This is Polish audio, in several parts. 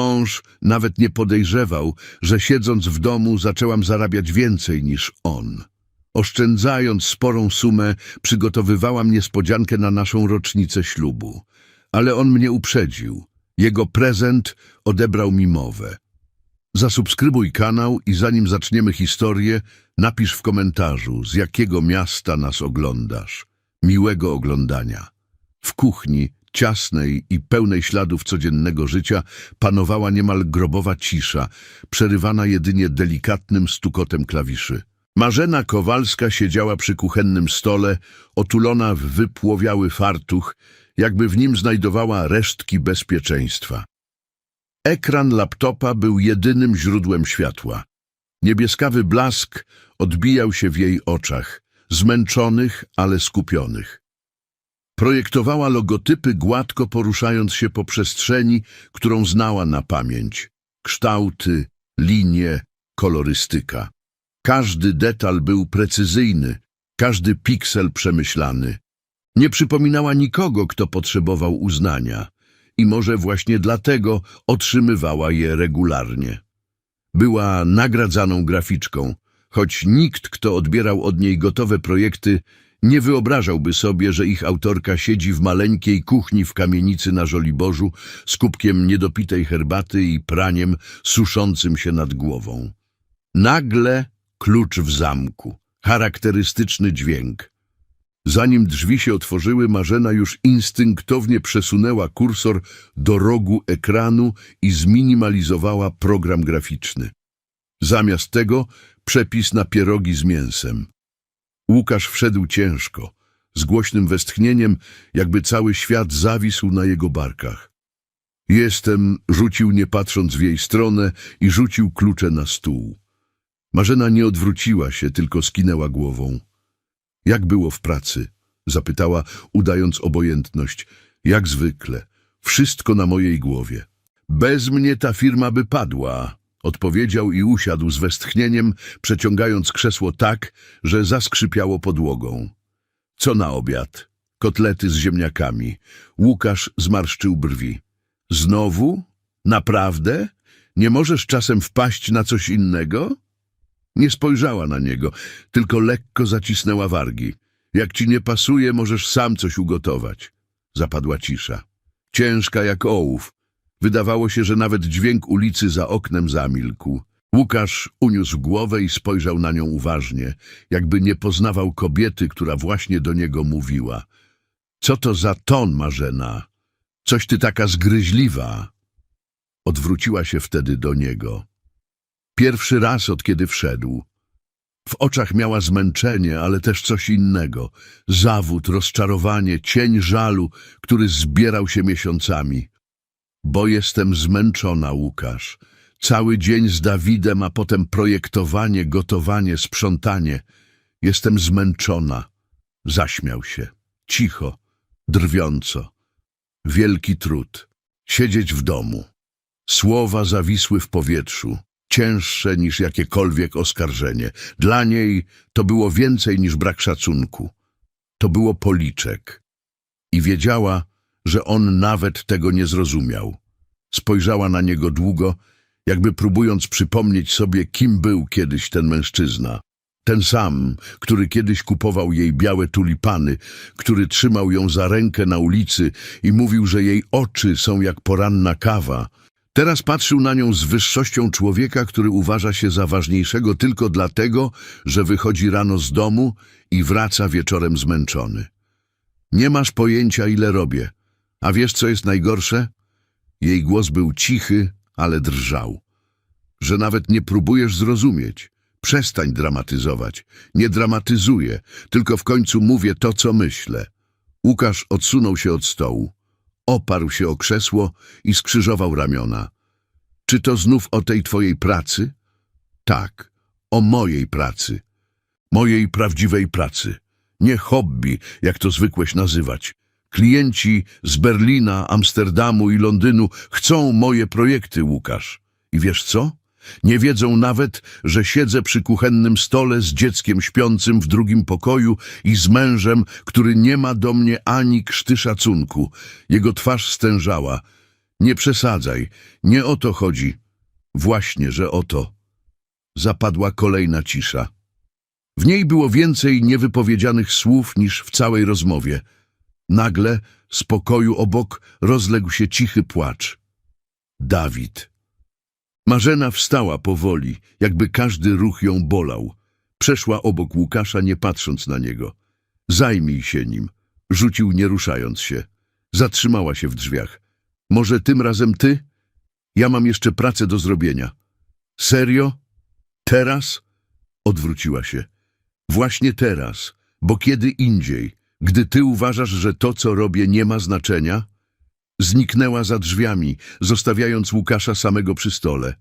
mąż nawet nie podejrzewał, że siedząc w domu zaczęłam zarabiać więcej niż on. Oszczędzając sporą sumę, przygotowywałam niespodziankę na naszą rocznicę ślubu. Ale on mnie uprzedził. Jego prezent odebrał mi mowę. Zasubskrybuj kanał i zanim zaczniemy historię, napisz w komentarzu, z jakiego miasta nas oglądasz. Miłego oglądania. W kuchni, ciasnej i pełnej śladów codziennego życia, panowała niemal grobowa cisza, przerywana jedynie delikatnym stukotem klawiszy. Marzena Kowalska siedziała przy kuchennym stole, otulona w wypłowiały fartuch, jakby w nim znajdowała resztki bezpieczeństwa. Ekran laptopa był jedynym źródłem światła. Niebieskawy blask odbijał się w jej oczach, zmęczonych, ale skupionych. Projektowała logotypy gładko poruszając się po przestrzeni, którą znała na pamięć. Kształty, linie, kolorystyka. Każdy detal był precyzyjny, każdy piksel przemyślany. Nie przypominała nikogo, kto potrzebował uznania i może właśnie dlatego otrzymywała je regularnie. Była nagradzaną graficzką, choć nikt, kto odbierał od niej gotowe projekty, nie wyobrażałby sobie, że ich autorka siedzi w maleńkiej kuchni w kamienicy na Żoliborzu z kubkiem niedopitej herbaty i praniem suszącym się nad głową. Nagle klucz w zamku, charakterystyczny dźwięk. Zanim drzwi się otworzyły, Marzena już instynktownie przesunęła kursor do rogu ekranu i zminimalizowała program graficzny. Zamiast tego przepis na pierogi z mięsem. Łukasz wszedł ciężko, z głośnym westchnieniem, jakby cały świat zawisł na jego barkach. Jestem, rzucił nie patrząc w jej stronę i rzucił klucze na stół. Marzena nie odwróciła się, tylko skinęła głową. Jak było w pracy? Zapytała, udając obojętność. Jak zwykle. Wszystko na mojej głowie. Bez mnie ta firma by padła, odpowiedział i usiadł z westchnieniem, przeciągając krzesło tak, że zaskrzypiało podłogą. Co na obiad? Kotlety z ziemniakami. Łukasz zmarszczył brwi. Znowu? Naprawdę? Nie możesz czasem wpaść na coś innego? Nie spojrzała na niego, tylko lekko zacisnęła wargi. Jak ci nie pasuje, możesz sam coś ugotować. Zapadła cisza. Ciężka jak ołów. Wydawało się, że nawet dźwięk ulicy za oknem zamilkł. Łukasz uniósł głowę i spojrzał na nią uważnie, jakby nie poznawał kobiety, która właśnie do niego mówiła. Co to za ton, Marzena? Coś ty taka zgryźliwa. Odwróciła się wtedy do niego. Pierwszy raz od kiedy wszedł. W oczach miała zmęczenie, ale też coś innego. Zawód, rozczarowanie, cień żalu, który zbierał się miesiącami. Bo jestem zmęczona, Łukasz. Cały dzień z Dawidem, a potem projektowanie, gotowanie, sprzątanie. Jestem zmęczona. Zaśmiał się. Cicho, drwiąco. Wielki trud. Siedzieć w domu. Słowa zawisły w powietrzu cięższe niż jakiekolwiek oskarżenie. Dla niej to było więcej niż brak szacunku. To było policzek. I wiedziała, że on nawet tego nie zrozumiał. Spojrzała na niego długo, jakby próbując przypomnieć sobie, kim był kiedyś ten mężczyzna. Ten sam, który kiedyś kupował jej białe tulipany, który trzymał ją za rękę na ulicy i mówił, że jej oczy są jak poranna kawa, Teraz patrzył na nią z wyższością człowieka, który uważa się za ważniejszego tylko dlatego, że wychodzi rano z domu i wraca wieczorem zmęczony. Nie masz pojęcia, ile robię. A wiesz, co jest najgorsze? Jej głos był cichy, ale drżał. Że nawet nie próbujesz zrozumieć. Przestań dramatyzować. Nie dramatyzuję, tylko w końcu mówię to, co myślę. Łukasz odsunął się od stołu. Oparł się o krzesło i skrzyżował ramiona. Czy to znów o tej twojej pracy? Tak, o mojej pracy. Mojej prawdziwej pracy. Nie hobby, jak to zwykłeś nazywać. Klienci z Berlina, Amsterdamu i Londynu chcą moje projekty, Łukasz. I wiesz co? Nie wiedzą nawet, że siedzę przy kuchennym stole z dzieckiem śpiącym w drugim pokoju i z mężem, który nie ma do mnie ani krzty szacunku. Jego twarz stężała. Nie przesadzaj, nie o to chodzi. Właśnie, że o to. Zapadła kolejna cisza. W niej było więcej niewypowiedzianych słów niż w całej rozmowie. Nagle z pokoju obok rozległ się cichy płacz. Dawid. Marzena wstała powoli, jakby każdy ruch ją bolał. Przeszła obok Łukasza, nie patrząc na niego. Zajmij się nim, rzucił nie ruszając się. Zatrzymała się w drzwiach. Może tym razem ty? Ja mam jeszcze pracę do zrobienia. Serio? Teraz? Odwróciła się. Właśnie teraz, bo kiedy indziej, gdy ty uważasz, że to, co robię, nie ma znaczenia? Zniknęła za drzwiami, zostawiając Łukasza samego przy stole.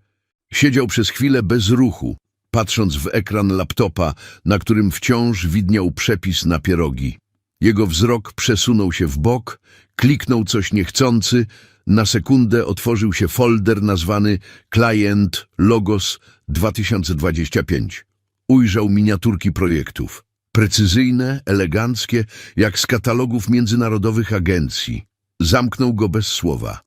Siedział przez chwilę bez ruchu, patrząc w ekran laptopa, na którym wciąż widniał przepis na pierogi. Jego wzrok przesunął się w bok, kliknął coś niechcący, na sekundę otworzył się folder nazwany Client Logos 2025. Ujrzał miniaturki projektów. Precyzyjne, eleganckie, jak z katalogów międzynarodowych agencji. Zamknął go bez słowa.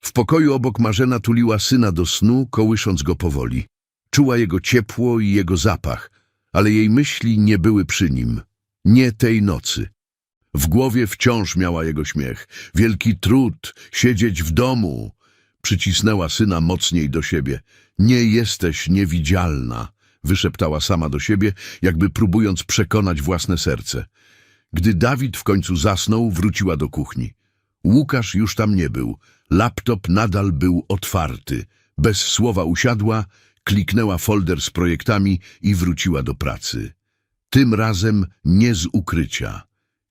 W pokoju obok Marzena tuliła syna do snu, kołysząc go powoli. Czuła jego ciepło i jego zapach, ale jej myśli nie były przy nim. Nie tej nocy. W głowie wciąż miała jego śmiech. Wielki trud, siedzieć w domu. Przycisnęła syna mocniej do siebie. Nie jesteś niewidzialna, wyszeptała sama do siebie, jakby próbując przekonać własne serce. Gdy Dawid w końcu zasnął, wróciła do kuchni. Łukasz już tam nie był. Laptop nadal był otwarty. Bez słowa usiadła, kliknęła folder z projektami i wróciła do pracy. Tym razem nie z ukrycia.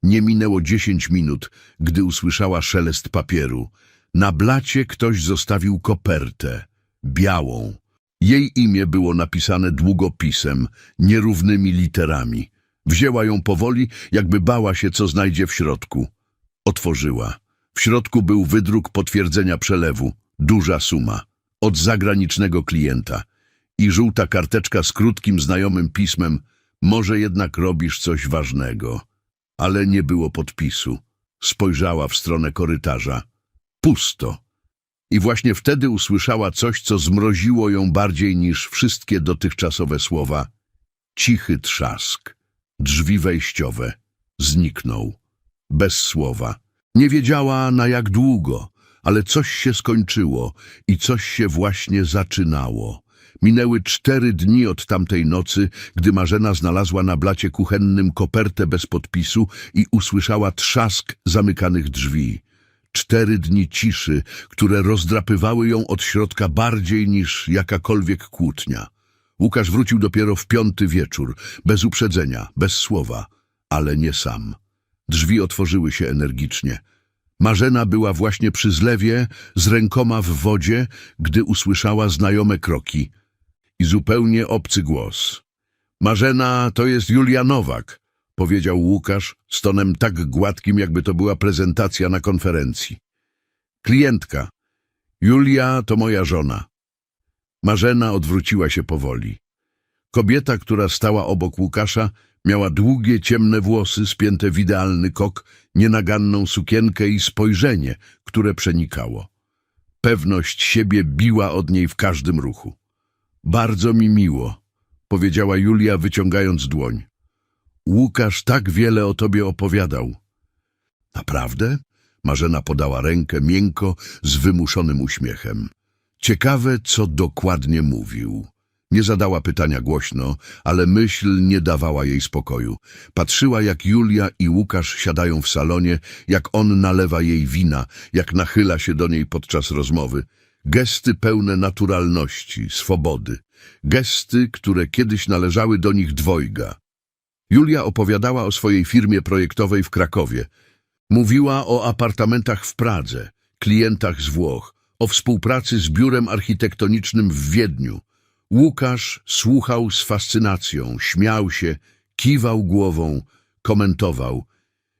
Nie minęło dziesięć minut, gdy usłyszała szelest papieru. Na blacie ktoś zostawił kopertę, białą. Jej imię było napisane długopisem, nierównymi literami. Wzięła ją powoli, jakby bała się, co znajdzie w środku. Otworzyła. W środku był wydruk potwierdzenia przelewu, duża suma, od zagranicznego klienta i żółta karteczka z krótkim, znajomym pismem Może jednak robisz coś ważnego. Ale nie było podpisu. Spojrzała w stronę korytarza. Pusto. I właśnie wtedy usłyszała coś, co zmroziło ją bardziej niż wszystkie dotychczasowe słowa. Cichy trzask. Drzwi wejściowe. Zniknął. Bez słowa. Nie wiedziała na jak długo, ale coś się skończyło i coś się właśnie zaczynało. Minęły cztery dni od tamtej nocy, gdy Marzena znalazła na blacie kuchennym kopertę bez podpisu i usłyszała trzask zamykanych drzwi. Cztery dni ciszy, które rozdrapywały ją od środka bardziej niż jakakolwiek kłótnia. Łukasz wrócił dopiero w piąty wieczór, bez uprzedzenia, bez słowa, ale nie sam. Drzwi otworzyły się energicznie. Marzena była właśnie przy zlewie, z rękoma w wodzie, gdy usłyszała znajome kroki i zupełnie obcy głos. Marzena, to jest Julia Nowak, powiedział Łukasz z tonem tak gładkim, jakby to była prezentacja na konferencji. Klientka. Julia to moja żona. Marzena odwróciła się powoli. Kobieta, która stała obok Łukasza, miała długie, ciemne włosy spięte w idealny kok, nienaganną sukienkę i spojrzenie, które przenikało. Pewność siebie biła od niej w każdym ruchu. Bardzo mi miło, powiedziała Julia, wyciągając dłoń. Łukasz tak wiele o tobie opowiadał. Naprawdę? Marzena podała rękę miękko, z wymuszonym uśmiechem. Ciekawe, co dokładnie mówił. Nie zadała pytania głośno, ale myśl nie dawała jej spokoju. Patrzyła, jak Julia i Łukasz siadają w salonie, jak on nalewa jej wina, jak nachyla się do niej podczas rozmowy. Gesty pełne naturalności, swobody. Gesty, które kiedyś należały do nich dwojga. Julia opowiadała o swojej firmie projektowej w Krakowie. Mówiła o apartamentach w Pradze, klientach z Włoch, o współpracy z biurem architektonicznym w Wiedniu. Łukasz słuchał z fascynacją, śmiał się, kiwał głową, komentował,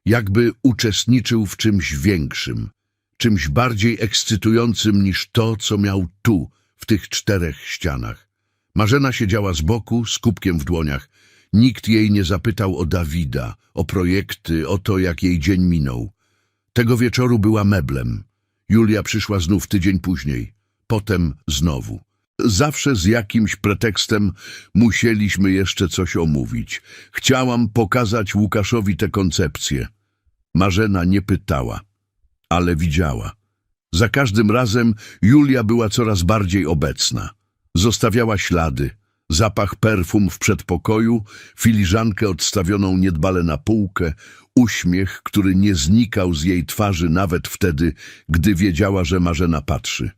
jakby uczestniczył w czymś większym, czymś bardziej ekscytującym niż to, co miał tu, w tych czterech ścianach. Marzena siedziała z boku, z kubkiem w dłoniach. Nikt jej nie zapytał o Dawida, o projekty, o to, jak jej dzień minął. Tego wieczoru była meblem. Julia przyszła znów tydzień później. Potem znowu. Zawsze z jakimś pretekstem musieliśmy jeszcze coś omówić. Chciałam pokazać Łukaszowi tę koncepcję. Marzena nie pytała, ale widziała. Za każdym razem Julia była coraz bardziej obecna. Zostawiała ślady, zapach perfum w przedpokoju, filiżankę odstawioną niedbale na półkę, uśmiech, który nie znikał z jej twarzy nawet wtedy, gdy wiedziała, że Marzena patrzy.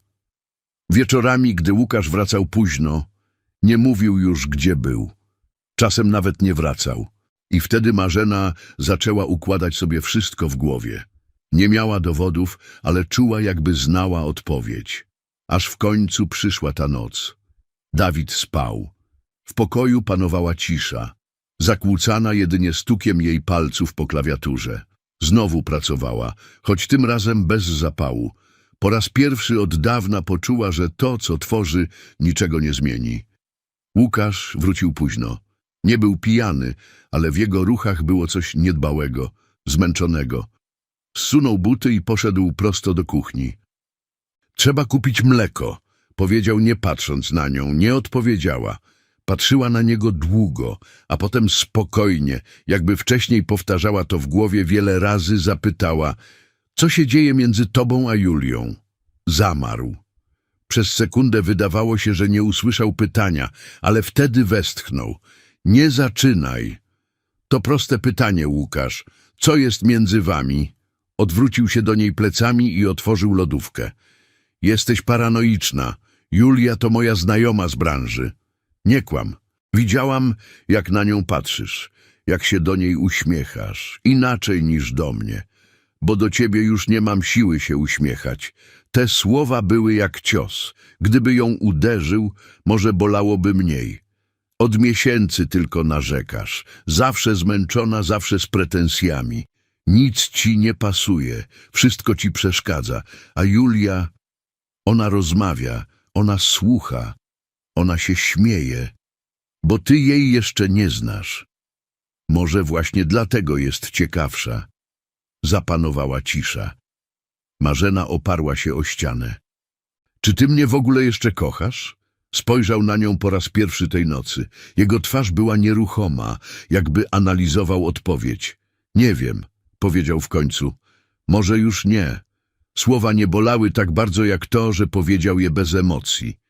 Wieczorami, gdy Łukasz wracał późno, nie mówił już, gdzie był. Czasem nawet nie wracał. I wtedy Marzena zaczęła układać sobie wszystko w głowie. Nie miała dowodów, ale czuła, jakby znała odpowiedź. Aż w końcu przyszła ta noc. Dawid spał. W pokoju panowała cisza, zakłócana jedynie stukiem jej palców po klawiaturze. Znowu pracowała, choć tym razem bez zapału. Po raz pierwszy od dawna poczuła, że to, co tworzy, niczego nie zmieni. Łukasz wrócił późno. Nie był pijany, ale w jego ruchach było coś niedbałego, zmęczonego. Zsunął buty i poszedł prosto do kuchni. Trzeba kupić mleko, powiedział nie patrząc na nią. Nie odpowiedziała. Patrzyła na niego długo, a potem spokojnie, jakby wcześniej powtarzała to w głowie wiele razy, zapytała, co się dzieje między tobą a Julią? Zamarł. Przez sekundę wydawało się, że nie usłyszał pytania, ale wtedy westchnął. Nie zaczynaj. To proste pytanie, Łukasz. Co jest między wami? Odwrócił się do niej plecami i otworzył lodówkę. Jesteś paranoiczna. Julia to moja znajoma z branży. Nie kłam. Widziałam, jak na nią patrzysz, jak się do niej uśmiechasz. Inaczej niż do mnie. Bo do ciebie już nie mam siły się uśmiechać. Te słowa były jak cios. Gdyby ją uderzył, może bolałoby mniej. Od miesięcy tylko narzekasz. Zawsze zmęczona, zawsze z pretensjami. Nic ci nie pasuje, wszystko ci przeszkadza. A Julia, ona rozmawia, ona słucha, ona się śmieje, bo ty jej jeszcze nie znasz. Może właśnie dlatego jest ciekawsza. Zapanowała cisza. Marzena oparła się o ścianę. Czy ty mnie w ogóle jeszcze kochasz? Spojrzał na nią po raz pierwszy tej nocy. Jego twarz była nieruchoma, jakby analizował odpowiedź. Nie wiem, powiedział w końcu. Może już nie. Słowa nie bolały tak bardzo jak to, że powiedział je bez emocji.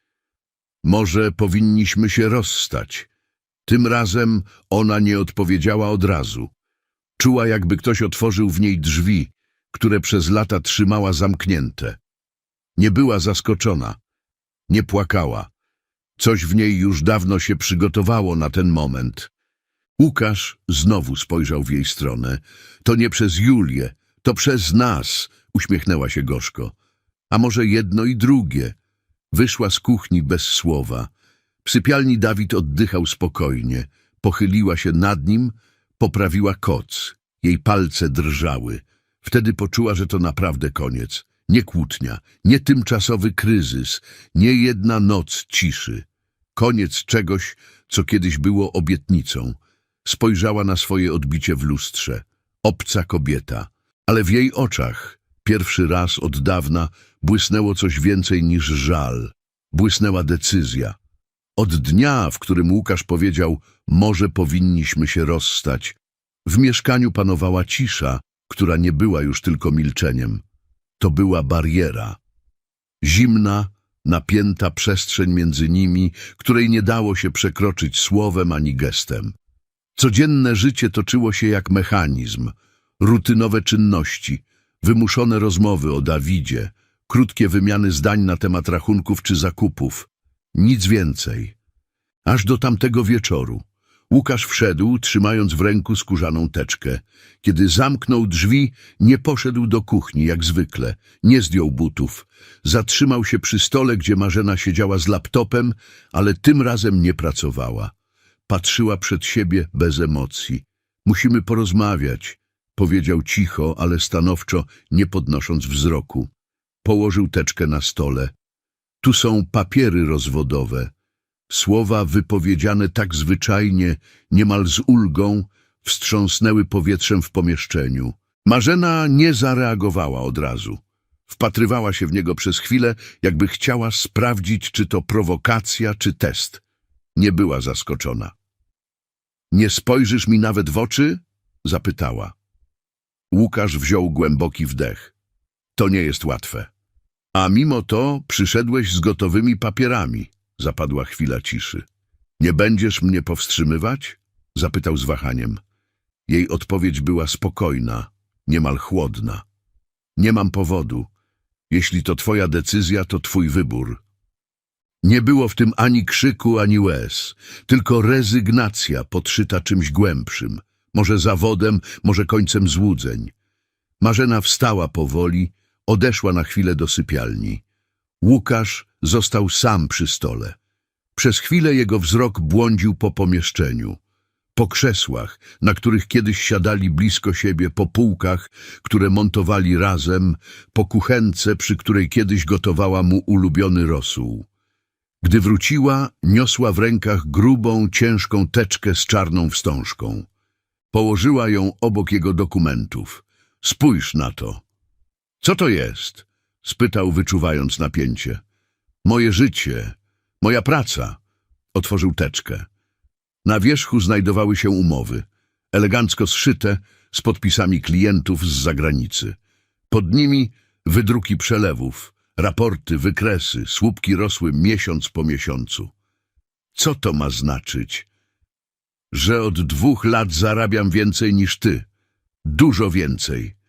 Może powinniśmy się rozstać. Tym razem ona nie odpowiedziała od razu. Czuła, jakby ktoś otworzył w niej drzwi, które przez lata trzymała zamknięte. Nie była zaskoczona. Nie płakała. Coś w niej już dawno się przygotowało na ten moment. Łukasz znowu spojrzał w jej stronę. To nie przez Julię, to przez nas, uśmiechnęła się gorzko. A może jedno i drugie. Wyszła z kuchni bez słowa. W sypialni Dawid oddychał spokojnie. Pochyliła się nad nim, poprawiła koc. Jej palce drżały. Wtedy poczuła, że to naprawdę koniec. Nie kłótnia, nie tymczasowy kryzys, nie jedna noc ciszy. Koniec czegoś, co kiedyś było obietnicą. Spojrzała na swoje odbicie w lustrze. Obca kobieta. Ale w jej oczach, pierwszy raz od dawna, błysnęło coś więcej niż żal. Błysnęła decyzja. Od dnia, w którym Łukasz powiedział, może powinniśmy się rozstać, w mieszkaniu panowała cisza, która nie była już tylko milczeniem. To była bariera. Zimna, napięta przestrzeń między nimi, której nie dało się przekroczyć słowem ani gestem. Codzienne życie toczyło się jak mechanizm, rutynowe czynności, wymuszone rozmowy o Dawidzie, krótkie wymiany zdań na temat rachunków czy zakupów. Nic więcej. Aż do tamtego wieczoru. Łukasz wszedł, trzymając w ręku skórzaną teczkę. Kiedy zamknął drzwi, nie poszedł do kuchni, jak zwykle. Nie zdjął butów. Zatrzymał się przy stole, gdzie Marzena siedziała z laptopem, ale tym razem nie pracowała. Patrzyła przed siebie bez emocji. Musimy porozmawiać, powiedział cicho, ale stanowczo, nie podnosząc wzroku. Położył teczkę na stole. Tu są papiery rozwodowe. Słowa wypowiedziane tak zwyczajnie, niemal z ulgą, wstrząsnęły powietrzem w pomieszczeniu. Marzena nie zareagowała od razu. Wpatrywała się w niego przez chwilę, jakby chciała sprawdzić, czy to prowokacja, czy test. Nie była zaskoczona. Nie spojrzysz mi nawet w oczy? zapytała. Łukasz wziął głęboki wdech. To nie jest łatwe. A mimo to przyszedłeś z gotowymi papierami. Zapadła chwila ciszy. Nie będziesz mnie powstrzymywać? Zapytał z wahaniem. Jej odpowiedź była spokojna, niemal chłodna. Nie mam powodu. Jeśli to twoja decyzja, to twój wybór. Nie było w tym ani krzyku, ani łez, tylko rezygnacja podszyta czymś głębszym, może zawodem, może końcem złudzeń. Marzena wstała powoli, odeszła na chwilę do sypialni. Łukasz został sam przy stole. Przez chwilę jego wzrok błądził po pomieszczeniu. Po krzesłach, na których kiedyś siadali blisko siebie, po półkach, które montowali razem, po kuchence, przy której kiedyś gotowała mu ulubiony rosół. Gdy wróciła, niosła w rękach grubą, ciężką teczkę z czarną wstążką. Położyła ją obok jego dokumentów. Spójrz na to. Co to jest? spytał, wyczuwając napięcie. Moje życie, moja praca. Otworzył teczkę. Na wierzchu znajdowały się umowy, elegancko zszyte, z podpisami klientów z zagranicy. Pod nimi wydruki przelewów, raporty, wykresy, słupki rosły miesiąc po miesiącu. Co to ma znaczyć? Że od dwóch lat zarabiam więcej niż ty. Dużo więcej.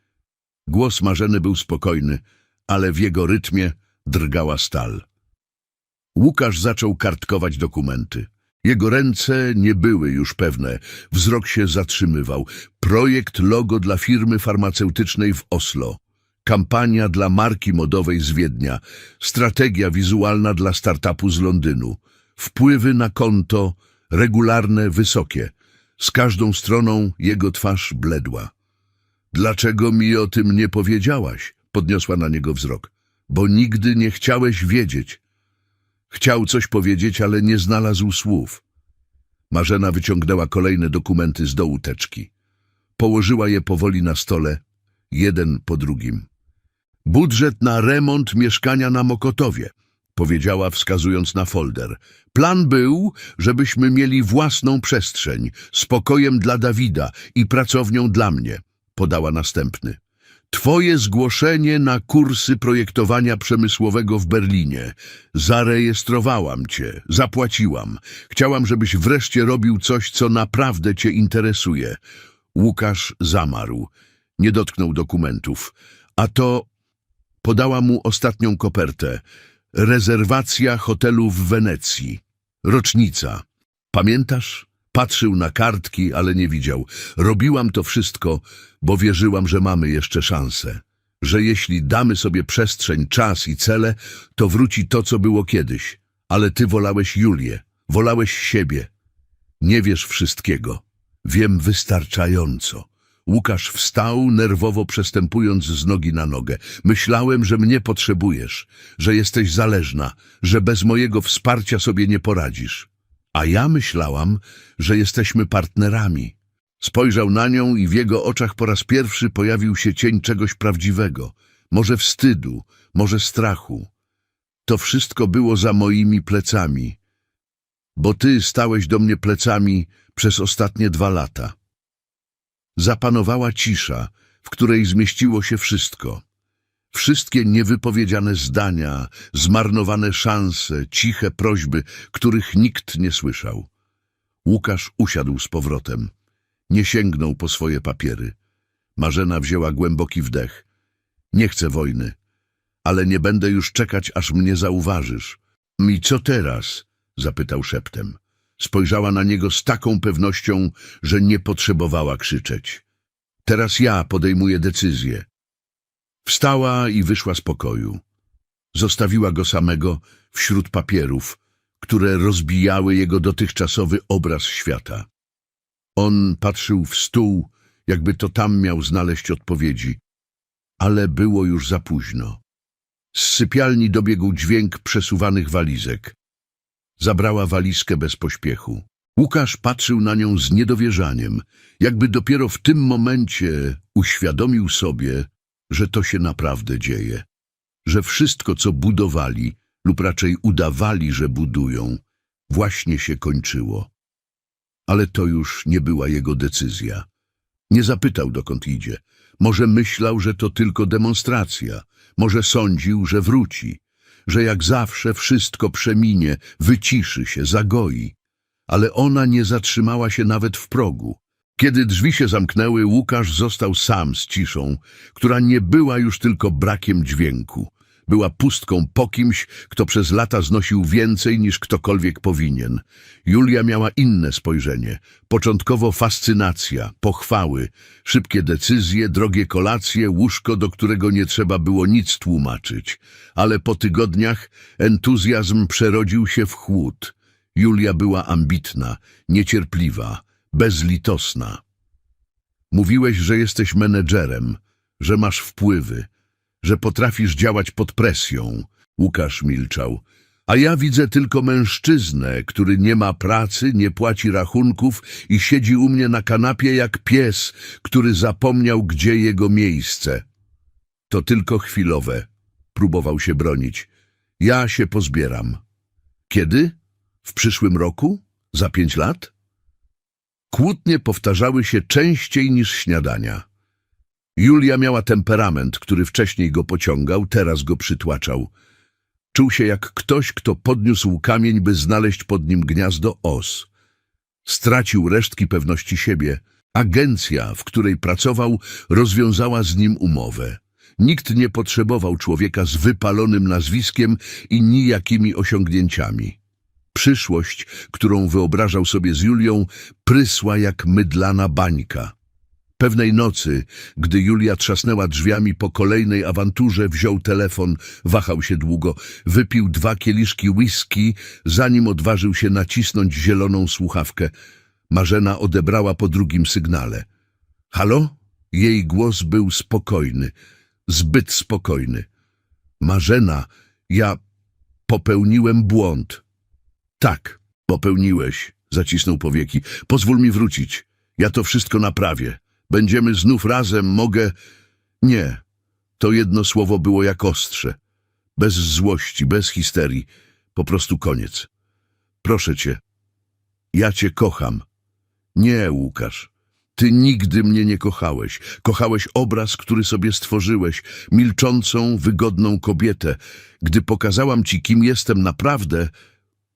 Głos Marzeny był spokojny, ale w jego rytmie drgała stal. Łukasz zaczął kartkować dokumenty. Jego ręce nie były już pewne, wzrok się zatrzymywał. Projekt logo dla firmy farmaceutycznej w Oslo, kampania dla marki modowej z Wiednia, strategia wizualna dla startupu z Londynu, wpływy na konto, regularne, wysokie. Z każdą stroną jego twarz bledła. Dlaczego mi o tym nie powiedziałaś? Podniosła na niego wzrok. Bo nigdy nie chciałeś wiedzieć. Chciał coś powiedzieć, ale nie znalazł słów. Marzena wyciągnęła kolejne dokumenty z dołu teczki. Położyła je powoli na stole, jeden po drugim. Budżet na remont mieszkania na Mokotowie, powiedziała wskazując na folder. Plan był, żebyśmy mieli własną przestrzeń, spokojem dla Dawida i pracownią dla mnie, podała następny. Twoje zgłoszenie na kursy projektowania przemysłowego w Berlinie. Zarejestrowałam cię, zapłaciłam. Chciałam, żebyś wreszcie robił coś, co naprawdę cię interesuje. Łukasz zamarł. Nie dotknął dokumentów. A to podała mu ostatnią kopertę. Rezerwacja hotelu w Wenecji. Rocznica. Pamiętasz? Patrzył na kartki, ale nie widział. Robiłam to wszystko, bo wierzyłam, że mamy jeszcze szansę. Że jeśli damy sobie przestrzeń, czas i cele, to wróci to, co było kiedyś. Ale ty wolałeś Julię, wolałeś siebie. Nie wiesz wszystkiego. Wiem wystarczająco. Łukasz wstał, nerwowo przestępując z nogi na nogę. Myślałem, że mnie potrzebujesz, że jesteś zależna, że bez mojego wsparcia sobie nie poradzisz. A ja myślałam, że jesteśmy partnerami. Spojrzał na nią i w jego oczach po raz pierwszy pojawił się cień czegoś prawdziwego. Może wstydu, może strachu. To wszystko było za moimi plecami. Bo ty stałeś do mnie plecami przez ostatnie dwa lata. Zapanowała cisza, w której zmieściło się wszystko. Wszystkie niewypowiedziane zdania, zmarnowane szanse, ciche prośby, których nikt nie słyszał. Łukasz usiadł z powrotem. Nie sięgnął po swoje papiery. Marzena wzięła głęboki wdech. Nie chcę wojny, ale nie będę już czekać, aż mnie zauważysz. I co teraz? zapytał szeptem. Spojrzała na niego z taką pewnością, że nie potrzebowała krzyczeć. Teraz ja podejmuję decyzję. Wstała i wyszła z pokoju. Zostawiła go samego wśród papierów, które rozbijały jego dotychczasowy obraz świata. On patrzył w stół, jakby to tam miał znaleźć odpowiedzi, ale było już za późno. Z sypialni dobiegł dźwięk przesuwanych walizek. Zabrała walizkę bez pośpiechu. Łukasz patrzył na nią z niedowierzaniem, jakby dopiero w tym momencie uświadomił sobie, że to się naprawdę dzieje. że wszystko, co budowali, lub raczej udawali, że budują, właśnie się kończyło. Ale to już nie była jego decyzja. Nie zapytał, dokąd idzie. Może myślał, że to tylko demonstracja. Może sądził, że wróci. Że jak zawsze wszystko przeminie, wyciszy się, zagoi. Ale ona nie zatrzymała się nawet w progu. Kiedy drzwi się zamknęły, Łukasz został sam z ciszą, która nie była już tylko brakiem dźwięku. Była pustką po kimś, kto przez lata znosił więcej niż ktokolwiek powinien. Julia miała inne spojrzenie. Początkowo fascynacja, pochwały, szybkie decyzje, drogie kolacje, łóżko, do którego nie trzeba było nic tłumaczyć. Ale po tygodniach entuzjazm przerodził się w chłód. Julia była ambitna, niecierpliwa, bezlitosna. Mówiłeś, że jesteś menedżerem, że masz wpływy, że potrafisz działać pod presją. Łukasz milczał. A ja widzę tylko mężczyznę, który nie ma pracy, nie płaci rachunków i siedzi u mnie na kanapie jak pies, który zapomniał, gdzie jego miejsce. To tylko chwilowe. Próbował się bronić. Ja się pozbieram. Kiedy? W przyszłym roku? Za pięć lat? Kłótnie powtarzały się częściej niż śniadania. Julia miała temperament, który wcześniej go pociągał, teraz go przytłaczał. Czuł się jak ktoś, kto podniósł kamień, by znaleźć pod nim gniazdo os. Stracił resztki pewności siebie. Agencja, w której pracował, rozwiązała z nim umowę. Nikt nie potrzebował człowieka z wypalonym nazwiskiem i nijakimi osiągnięciami. Przyszłość, którą wyobrażał sobie z Julią, prysła jak mydlana bańka. Pewnej nocy, gdy Julia trzasnęła drzwiami po kolejnej awanturze, wziął telefon, wahał się długo, wypił dwa kieliszki whisky, zanim odważył się nacisnąć zieloną słuchawkę. Marzena odebrała po drugim sygnale. Halo? Jej głos był spokojny, zbyt spokojny. Marzena, ja popełniłem błąd. Tak, popełniłeś, zacisnął powieki. Pozwól mi wrócić. Ja to wszystko naprawię. Będziemy znów razem, mogę... Nie. To jedno słowo było jak ostrze. Bez złości, bez histerii. Po prostu koniec. Proszę cię. Ja cię kocham. Nie, Łukasz. Ty nigdy mnie nie kochałeś. Kochałeś obraz, który sobie stworzyłeś, milczącą, wygodną kobietę. Gdy pokazałam ci, kim jestem naprawdę,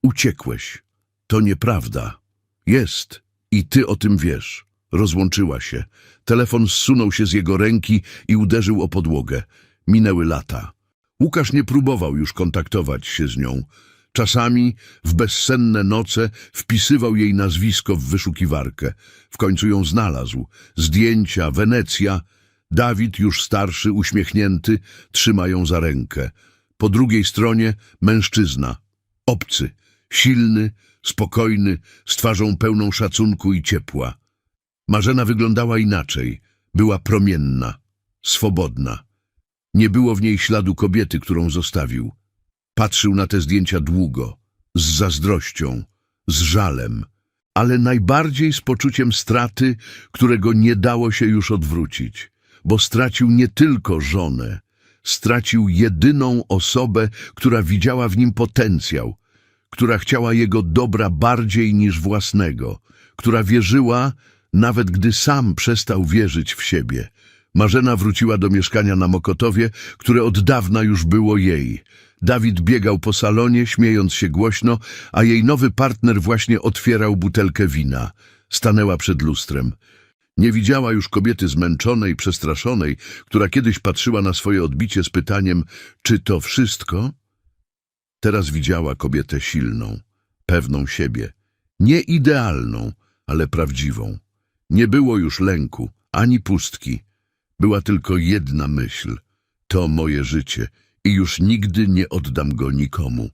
uciekłeś. To nieprawda. Jest. I ty o tym wiesz. Rozłączyła się. Telefon zsunął się z jego ręki i uderzył o podłogę. Minęły lata. Łukasz nie próbował już kontaktować się z nią. Czasami w bezsenne noce wpisywał jej nazwisko w wyszukiwarkę. W końcu ją znalazł. Zdjęcia, Wenecja. Dawid, już starszy, uśmiechnięty, trzyma ją za rękę. Po drugiej stronie mężczyzna. Obcy, silny, spokojny, z twarzą pełną szacunku i ciepła. Marzena wyglądała inaczej. Była promienna, swobodna. Nie było w niej śladu kobiety, którą zostawił. Patrzył na te zdjęcia długo, z zazdrością, z żalem, ale najbardziej z poczuciem straty, którego nie dało się już odwrócić, bo stracił nie tylko żonę, stracił jedyną osobę, która widziała w nim potencjał, która chciała jego dobra bardziej niż własnego, która wierzyła, nawet gdy sam przestał wierzyć w siebie. Marzena wróciła do mieszkania na Mokotowie, które od dawna już było jej. Dawid biegał po salonie, śmiejąc się głośno, a jej nowy partner właśnie otwierał butelkę wina. Stanęła przed lustrem. Nie widziała już kobiety zmęczonej, przestraszonej, która kiedyś patrzyła na swoje odbicie z pytaniem, czy to wszystko? Teraz widziała kobietę silną, pewną siebie, nie idealną, ale prawdziwą. Nie było już lęku, ani pustki. Była tylko jedna myśl. To moje życie i już nigdy nie oddam go nikomu.